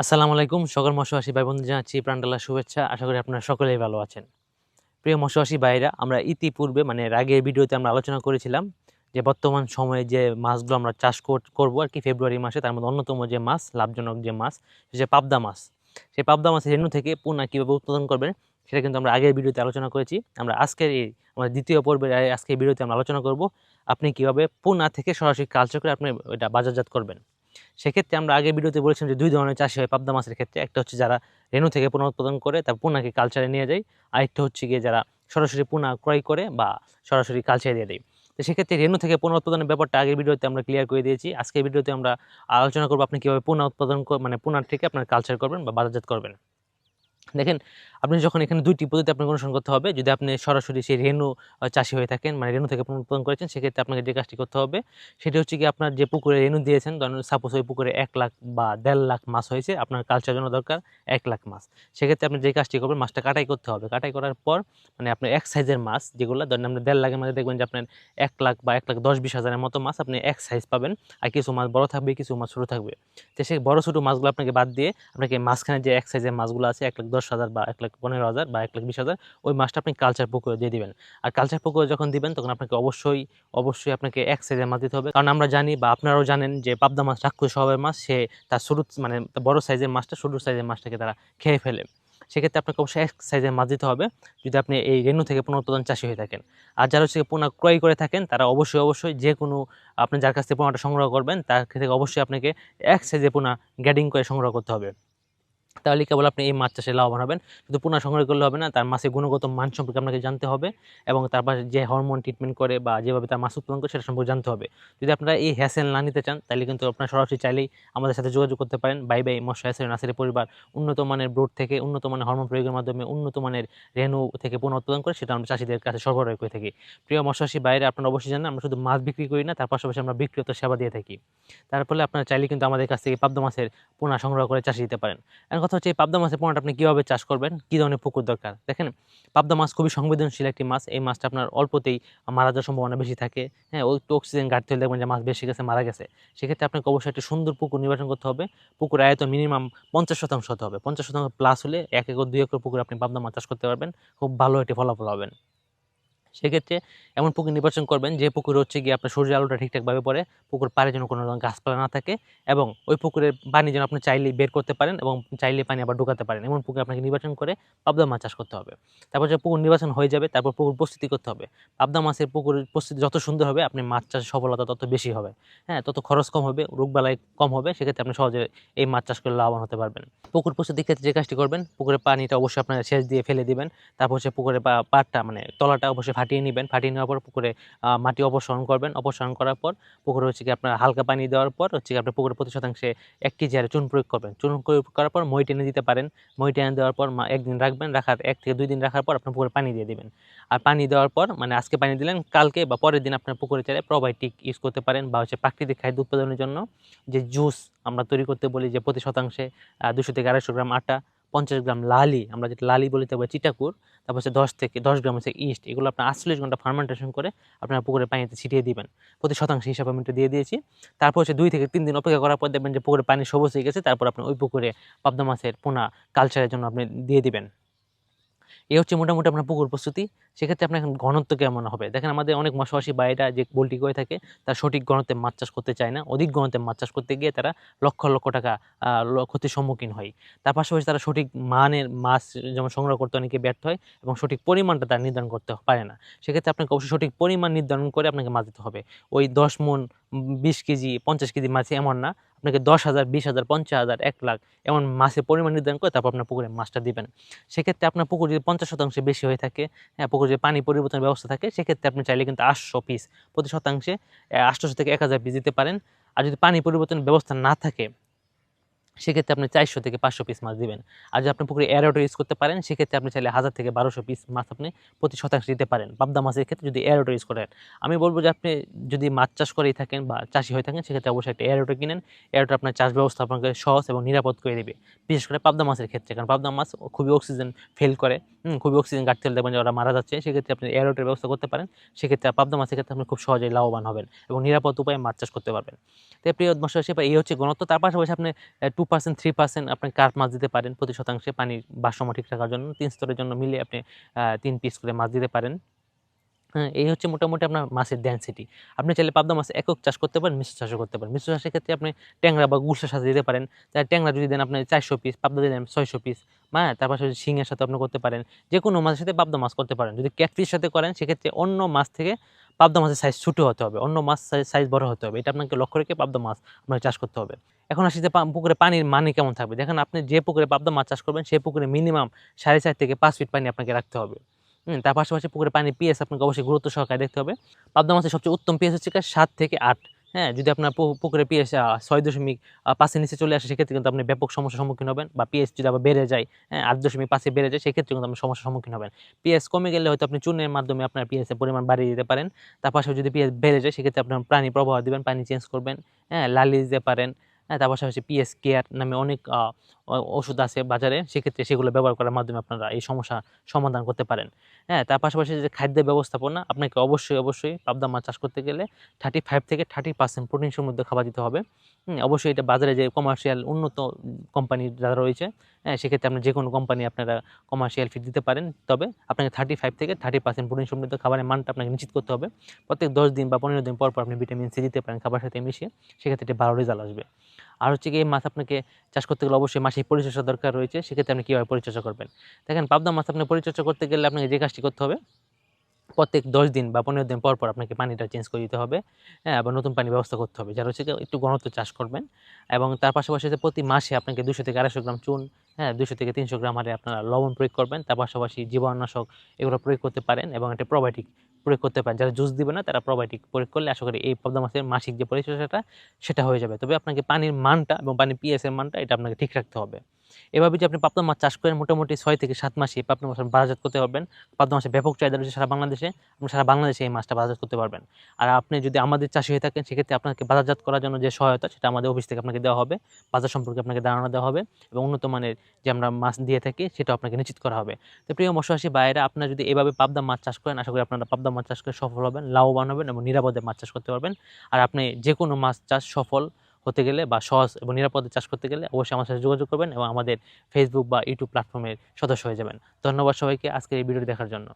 আসসালামু আলাইকুম, সকল মৎস্যবাসী ভাই বন্ধু জানাচ্ছি প্রাণডালা শুভেচ্ছা। আশা করি আপনারা সকলেই ভালো আছেন। প্রিয় মৎস্যবাসী ভাইরা আমরা ইতিপূর্বে মানে আগের ভিডিওতে আমরা আলোচনা করেছিলাম যে বর্তমান সময়ে যে মাছগুলো আমরা চাষ কর- করব আর কি ফেব্রুয়ারি মাসে, তার মধ্যে অন্যতম যে মাছ, লাভজনক যে মাছ সে পাবদা মাছ। সেই পাবদা মাছের রেণু থেকে পোনা কীভাবে উৎপাদন করবেন, সেটা কিন্তু আমরা আগের ভিডিওতে আলোচনা করেছি। আমরা আজকের এই, আমাদের দ্বিতীয় পর্বের এই আজকের ভিডিওতে আমরা আলোচনা করব, আপনি কীভাবে পোনা থেকে সরাসরি কালচার করে আপনি এটা বাজারজাত করবেন। সেক্ষেত্রে আমরা আগে ভিডিওতে বলেছিলাম যে দুই ধরনের চাষি হয় পাবদা মাছের ক্ষেত্রে। একটা হচ্ছে যারা রেণু থেকে পোনা উৎপাদন করে তার পোনাকে কালচারে নিয়ে যায়। আরেকটা হচ্ছে গিয়ে যারা সরাসরি পোনা ক্রয় করে বা সরাসরি কালচারে দিয়ে দেয়। তো সেক্ষেত্রে রেনু থেকে পুনঃ উৎপাদনের ব্যাপারটা আগের ভিডিওতে আমরা ক্লিয়ার করে দিয়েছি। আজকের ভিডিওতে আমরা আলোচনা করব আপনি কীভাবে পুনঃ উৎপাদন মানে পুনার থেকে আপনার কালচার করবেন বা বাজারজাত করবেন। দেখেন আপনি যখন এখানে দুইটি পদ্ধতি আপনাকে অনুসরণ করতে হবে যদি আপনি সরাসরি সেই আহ, চাষি হয়ে থাকেন মানে রেণু থেকে উৎপাদন করেছেন সেক্ষেত্রে আপনাকে যে কাজটি করতে হবে সেটা হচ্ছে কি আপনার যে পুকুরে রেণু দিয়েছেন ধরেন সাপোজ ওই পুকুরে এক লাখ বা দেড় লাখ মাছ হয়েছে আপনার কালচার জন্য দরকার এক লাখ মাছ। সেক্ষেত্রে আপনি যে কাজটি করবেন মাছটা কাটাই করতে হবে। কাটাই করার পর মানে আপনার এক সাইজের মাছ যেগুলো ধরেন আপনি দেড় লাখের মধ্যে দেখবেন যে আপনার এক লাখ বা এক লাখ দশ বিশ হাজারের মতো মাছ আপনি এক সাইজ পাবেন আর কিছু মাছ বড় থাকবে কিছু মাছ ছোটো থাকবে। তো সেই বড় ছোটো মাছগুলো আপনাকে বাদ দিয়ে আপনাকে মাঝখানে যে এক সাইজের মাছগুলো আছে এক লাখ দশ হাজার বা এক লাখ পনেরো হাজার বা এক লাখ বিশ হাজার, ওই মাছটা আপনি কালচার পুকুরে দিয়ে দিবেন। আর কালচার পুকুরে যখন দিবেন, তখন আপনাকে অবশ্যই অবশ্যই আপনাকে এক সাইজের মাছ দিতে হবে। কারণ আমরা জানি বা আপনারাও জানেন যে পাবদা মাছ রাক্ষস স্বভাবের মাছ, সে তার শুরু মানে বড় সাইজের মাছটা ছোটো সাইজের মাছটাকে তারা খেয়ে ফেলে। সেক্ষেত্রে আপনাকে অবশ্যই এক সাইজের মাছ দিতে হবে, যদি আপনি এই রেণু থেকে পুনরুৎপাদন চাষি হয়ে থাকেন। আর যারা হচ্ছে পোনা ক্রয় করে থাকেন, তারা অবশ্যই অবশ্যই যে কোনো আপনি যার কাছ থেকে পোনাটা সংগ্রহ করবেন, তার থেকে অবশ্যই আপনাকে এক সাইজের পোনা গ্যাডিং করে সংগ্রহ করতে হবে। তাহলে কেবল আপনি এই মাছ চাষে লাভবান হবেন। শুধু পুনঃ সংগ্রহ করলে হবে না, তার মাছের গুণগত মান সম্পর্কে আপনাকে জানতে হবে এবং তারপর যে হরমোন ট্রিটমেন্ট করে বা যেভাবে তার মাছ উৎপাদন করে সেটা সম্পর্কে জানতে হবে। যদি আপনারা এই হ্যাসেল না নিতে চান, তাহলে কিন্তু আপনারা সরাসরি চাইলেই আমাদের সাথে যোগাযোগ করতে পারেন। বাই বাই মৎস্য হ্যাসেল নাসের পরিবার, উন্নত মানের ব্রোড থেকে উন্নত মানের হরমোন প্রয়োগের মাধ্যমে উন্নত মানের রেণু থেকে পুনঃ উৎপাদন করে সেটা আমরা চাষিদের কাছে সরবরাহ করে থাকি। প্রিয় মৎস্যচাষী বাইরে আপনারা অবশ্যই জানেন আমরা শুধু মাছ বিক্রি করি না, তার পাশাপাশি আমরা বিক্রিয়ত সেবা দিয়ে থাকি। তার ফলে আপনারা চাইলে কিন্তু আমাদের কাছ থেকে পাবদা মাছের পোনা সংগ্রহ করে চাষি দিতে পারেন। এখন কথা হচ্ছে এই পাবদা মাছের পোনাটা আপনি কীভাবে চাষ করবেন? কী ধরনের পুকুর দরকার? দেখেন, পাবদা মাছ খুবই সংবেদনশীল একটি মাছ। এই মাছটা আপনার অল্পতেই মারা যাওয়ার সম্ভাবনা বেশি থাকে। হ্যাঁ ওই একটু অক্সিজেন ঘাটতে হলে দেখবেন যে মাছ বেশি গেছে, মারা গেছে। সেক্ষেত্রে আপনাকে অবশ্যই একটি সুন্দর পুকুর নির্বাচন করতে হবে। পুকুর আয়তন মিনিমাম পঞ্চাশ শতাংশ হতে হবে। পঞ্চাশ শতাংশ প্লাস হলে এক একর, দুই একর পুকুর আপনি পাবদা মাছ চাষ করতে পারবেন। খুব ভালো একটি ফলাফল হবেন সেক্ষেত্রে এমন পুকুর নির্বাচন করবেন যে পুকুর হচ্ছে গিয়ে আপনার সূর্যের আলোটা ঠিকঠাকভাবে পড়ে, পুকুর পাড়ে যেন কোনো গাছপালা না থাকে এবং ওই পুকুরের পানি যেন আপনি চাইলেই বের করতে পারেন এবং চাইলে পানি আবার ঢোকাতে পারেন। এমন পুকুর আপনাকে নির্বাচন করে পাবদা মাছ চাষ করতে হবে। তারপর যে পুকুর নির্বাচন হয়ে যাবে, তারপর পুকুর প্রস্তুতি করতে হবে। পাবদা মাছের পুকুরের প্রস্তুতি যত সুন্দর হবে, আপনি মাছ চাষের সফলতা তত বেশি হবে। হ্যাঁ তত খরচ কম হবে রোগবালাই কম হবে, সেক্ষেত্রে আপনি সহজে এই মাছ চাষ করে লাভবান হতে পারবেন। পুকুর প্রস্তুতির ক্ষেত্রে যে কাজটি করবেন, পুকুরের পানিটা অবশ্যই আপনার সেচ দিয়ে ফেলে দিবেন। তারপর হচ্ছে পুকুরের পা- পাড়টা মানে তলাটা অবশ্যই ফাটিয়ে নেবেন, ফাটিয়ে নেওয়ার পর পুকুরে মাটি অপসারণ করবেন। অপসারণ করার পর পুকুরে হচ্ছে কি আপনার হালকা পানি দেওয়ার পর হচ্ছে কি আপনার পুকুরে প্রতি শতাংশে এক কেজি হারে চুন প্রয়োগ করবেন। চুন প্রয়োগ করার পর মই টেনে দিতে পারেন। মই টেনে দেওয়ার পর একদিন রাখবেন, রাখার এক থেকে দুই দিন রাখার পর আপনার পুকুরে পানি দিয়ে দেবেন। আর পানি দেওয়ার পর মানে আজকে পানি দিলেন, কালকে বা পরের দিন আপনার পুকুরে চাইলে প্রোবায়োটিক ইউজ করতে পারেন বা হচ্ছে প্রাকৃতিক খাদ্য উৎপাদনের জন্য যে জুস আমরা তৈরি করতে বলি যে প্রতি শতাংশে দুশো থেকে আড়াইশো গ্রাম আটা পঞ্চাশ গ্রাম লালি, আমরা যেটা লালি বলি তারপরে চিটাকুর, তারপর হচ্ছে দশ থেকে, দশ গ্রাম হচ্ছে ইস্ট, এগুলো আপনার আটচল্লিশ ঘণ্টা ফার্মেন্টেশন করে আপনার পুকুরের পানিতে ছিটিয়ে দিবেন। প্রতি শতাংশ হিসাবে আমি দিয়ে দিয়েছি। তারপর হচ্ছে দুই থেকে তিন দিন অপেক্ষা করার পর দেখবেন যে পুকুরের পানি সবুজ হয়ে গেছে, তারপর আপনি ওই পুকুরে পাবদা মাছের পোনা কালচারের জন্য আপনি দিয়ে দিবেন। এই হচ্ছে মোটামুটি আপনার পুকুর প্রস্তুতি। সেক্ষেত্রে আপনার এখন ঘনত্ব কেমন হবে? দেখেন আমাদের অনেক মশাবাসী বাইরা যে পোলট্রি করে থাকে, তার সঠিক ঘনত্বে মাছ চাষ করতে চায় না। অধিক ঘনত্বে মাছ চাষ করতে গিয়ে তারা লক্ষ লক্ষ টাকা ক্ষতির সম্মুখীন হয়। তার পাশাপাশি তারা সঠিক মানের মাছ যেমন সংগ্রহ করতে অনেকে ব্যর্থ হয় এবং সঠিক পরিমাণটা তারা নির্ধারণ করতে পারে না। সেক্ষেত্রে আপনাকে অবশ্যই সঠিক পরিমাণ নির্ধারণ করে আপনাকে মাছ দিতে হবে। ওই দশ মন বিশ কেজি, পঞ্চাশ কেজি মাছ এমন না। আপনাকে দশ হাজার, বিশ হাজার, পঞ্চাশ হাজার, এক লাখ এমন মাছের পরিমাণ নির্ধারণ করে তারপর আপনার পুকুরে মাছটা দিবেন। সেক্ষেত্রে আপনার পুকুর যদি পঞ্চাশ শতাংশে বেশি হয়ে থাকে হ্যাঁ পুকুরে পানি পরিবর্তনের ব্যবস্থা থাকে, সেক্ষেত্রে আপনি চাইলে কিন্তু আটশো পিস প্রতি শতাংশে আটশোশো থেকে এক হাজার পিস দিতে পারেন। আর যদি পানি পরিবর্তনের ব্যবস্থা না থাকে সেক্ষেত্রে আপনি চারশো থেকে পাঁচশো পিস মাছ দিবেন। আর যদি আপনি পুকুরে এয়ারোটা ইউজ করতে পারেন, সেক্ষেত্রে আপনি চাইলে হাজার থেকে বারোশো পিস মাছ আপনি প্রতি শতাংশ দিতে পারেন। পাবদা মাছের ক্ষেত্রে যদি এয়ারোটা ইউজ করেন। আমি বলব যে আপনি যদি মাছ চাষ করেই থাকেন বা চাষি হয়ে থাকেন, সেক্ষেত্রে অবশ্যই একটা এয়ারোটা কিনেন। এয়ারোটা আপনার চাষ ব্যবস্থা আপনাকে সহজ এবং নিরাপদ করে দেবে। বিশেষ করে পাবদা মাছের ক্ষেত্রে। কারণ পাবদা মাছ খুবই অক্সিজেন ফেল করে। খুবই অক্সিজেন ঘাটতি হলে দেখবেন যে ওরা মারা যাচ্ছে। সেক্ষেত্রে আপনি এয়ারোটের ব্যবস্থা করতে পারেন। সেক্ষেত্রে পাবদা মাছের ক্ষেত্রে আপনি খুব সহজেই লাভবান হবেন এবং নিরাপদ উপায়ে মাছ চাষ করতে পারবেন। তো প্রিয় মশাই এই হচ্ছে গণত্ব। তার পাশাপাশি আপনি টু পার্সেন্ট থ্রি পার্সেন্ট আপনি কাঠ মাছ দিতে পারেন, প্রতি শতাংশে পানির ভারসাম্য ঠিক রাখার জন্য। তিন স্তরের জন্য মিলে আপনি তিন পিস করে মাছ দিতে পারেন। হ্যাঁ এই হচ্ছে মোটামুটি আপনার মাছের ডেন্সিটি আপনি চাইলে পাবদা মাছ একক চাষ করতে পারেন, মিশ্র চাষও করতে পারেন। মিশ্র চাষের ক্ষেত্রে আপনি ট্যাংরা বা গুলশার সাথে দিতে পারেন। তাই ট্যাংরা যদি দেন আপনি চারশো পিস পাবদা দিলেন ছয়শো পিস হ্যাঁ তার পাশাপাশি শিঙের সাথে আপনি করতে পারেন। যে কোনো মাছের সাথে পাবদা মাছ করতে পারেন। যদি ক্যাটফিশের সাথে করেন, সেক্ষেত্রে অন্য মাছ থেকে পাবদা মাছের সাইজ ছোটো হতে হবে। অন্য মাছ সাইজ বড় হতে হবে। এটা আপনাকে লক্ষ্য রেখে পাবদা মাছ আপনাকে চাষ করতে হবে। এখন আসি যে পুকুরে পানির মানে কেমন থাকবে? দেখেন আপনি যে পুকুরে পাবদা মাছ চাষ করবেন, সেই পুকুরে মিনিমাম সাড়ে চার থেকে পাঁচ ফিট পানি আপনাকে রাখতে হবে। তার পাশাপাশি পুকুরে পানি পিএস আপনাকে অবশ্যই গুরুত্ব সহকারে দেখতে হবে। পাবদা মাছের সবচেয়ে উত্তম পিএস হচ্ছে সাত থেকে আট। হ্যাঁ যদি আপনার পুকুরে পিএস ছয় দশমিক পাঁচের নিচে চলে আসে, সেক্ষেত্রে কিন্তু আপনি ব্যাপক সমস্যার সম্মুখীন হবেন বা পিএস যদি আবার বেড়ে যায় হ্যাঁ আট দশমিক পাঁচে বেড়ে যায়, সেক্ষেত্রে কিন্তু আপনি সমস্যার সম্মুখীন হবেন। পিএস কমে গেলে হয়তো আপনি চুনের মাধ্যমে আপনার পিএস এর পরিমাণ বাড়িয়ে দিতে পারেন। তার পাশাপাশি যদি পিএস বেড়ে যায়, সেক্ষেত্রে আপনার প্রাণী প্রবাহ দিবেন, পানি চেঞ্জ করবেন। হ্যাঁ লালি দিতে পারেন। হ্যাঁ তার পাশাপাশি পিএস কেয়ার নামে অনেক ওষুধ আছে বাজারে, সেক্ষেত্রে সেগুলো ব্যবহার করার মাধ্যমে আপনারা এই সমস্যা সমাধান করতে পারেন। হ্যাঁ তার পাশাপাশি যে খাদ্যের ব্যবস্থাপনা, আপনাকে অবশ্যই অবশ্যই পাবদা মাছ চাষ করতে গেলে থার্টি ফাইভ থেকে থার্টি পার্সেন্ট প্রোটিন সমৃদ্ধ খাবার দিতে হবে। অবশ্যই এটা বাজারে যে কমার্শিয়াল উন্নত কোম্পানি যারা রয়েছে হ্যাঁ সেক্ষেত্রে আপনি যে কোনো কোম্পানি আপনারা কমার্শিয়াল ফিড দিতে পারেন। তবে আপনাকে থার্টি ফাইভ থেকে থার্টি পার্সেন্ট প্রোটিন সমৃদ্ধ খাবারের মানটা আপনাকে নিশ্চিত করতে হবে। প্রত্যেক দশ দিন বা পনেরো দিন পর পর আপনি ভিটামিন সি দিতে পারেন খাবার সাথে মিশিয়ে, সেক্ষেত্রে ভালো রেজাল্ট আসবে। আর হচ্ছে কি এই মাছ আপনাকে চাষ করতে গেলে অবশ্যই মাসিক পরিচর্যা দরকার রয়েছে, সেক্ষেত্রে আপনি কীভাবে পরিচর্যা করবেন? দেখেন, পাবদা মাছ আপনি পরিচর্যা করতে গেলে আপনাকে যে কাজটি করতে হবে, প্রত্যেক দশ দিন বা পনেরো দিন পর পর আপনাকে পানিটা চেঞ্জ করে দিতে হবে হ্যাঁ আবার নতুন পানি ব্যবস্থা করতে হবে, যারা হচ্ছে একটু ঘনত্ব চাষ করবেন এবং তার পাশাপাশি প্রতি মাসে আপনাকে দুশো থেকে আড়াইশো গ্রাম চুন হ্যাঁ দুশো থেকে তিনশো গ্রাম হারে আপনারা লবণ প্রয়োগ করবেন, তার পাশাপাশি জীবাণুনাশক এগুলো প্রয়োগ করতে পারেন এবং একটা প্রোবায়োটিক প্রয়োগ করতে পারেন। যারা জুস দিবে না, তারা প্রোবায়োটিক প্রয়োগ করলে আশা করি এই পদ্মা মাছের মাসিক যে পরিচর্যাটা, সেটা হয়ে যাবে। তবে আপনাকে পানির মানটা এবং পানির পিএসের মানটা এটা আপনাকে ঠিক রাখতে হবে। এভাবে যদি আপনি পাবদা মাছ চাষ করেন, মোটামুটি ছয় থেকে সাত মাসে পাবদা মাছ বাজারজাত করতে পারবেন। পাবদা মাছের ব্যাপক চাহিদা রয়েছে সারা বাংলাদেশে। আপনি সারা বাংলাদেশে এই মাছটা বাজারজাত করতে পারবেন। আর আপনি যদি আমাদের চাষি হয়ে থাকেন, সেক্ষেত্রে আপনাকে বাজারজাত করার জন্য যে সহায়তা, সেটা আমাদের অফিস থেকে আপনাকে দেওয়া হবে। বাজার সম্পর্কে আপনাকে ধারণা দেওয়া হবে এবং উন্নত মানের যে আমরা মাছ দিয়ে থাকি সেটা আপনাকে নিশ্চিত করা হবে। তো প্রিয় মৎস্যচাষী বাইরে আপনারা যদি এভাবে পাবদা মাছ চাষ করেন, আশা করি আপনারা পাবদা মাছ চাষ করে সফল হবেন, লাভবান হবেন এবং নিরাপদে মাছ চাষ করতে পারবেন। আর আপনি যে কোনো মাছ চাষ সফল হতে গেলে বা সহজ এবং নিরাপদে চাষ করতে গেলে অবশ্যই আমার সাথে যোগাযোগ করবেন এবং আমাদের ফেসবুক বা ইউটিউব প্ল্যাটফর্মের সদস্য হয়ে যাবেন। ধন্যবাদ সবাইকে আজকের এই ভিডিওটি দেখার জন্য।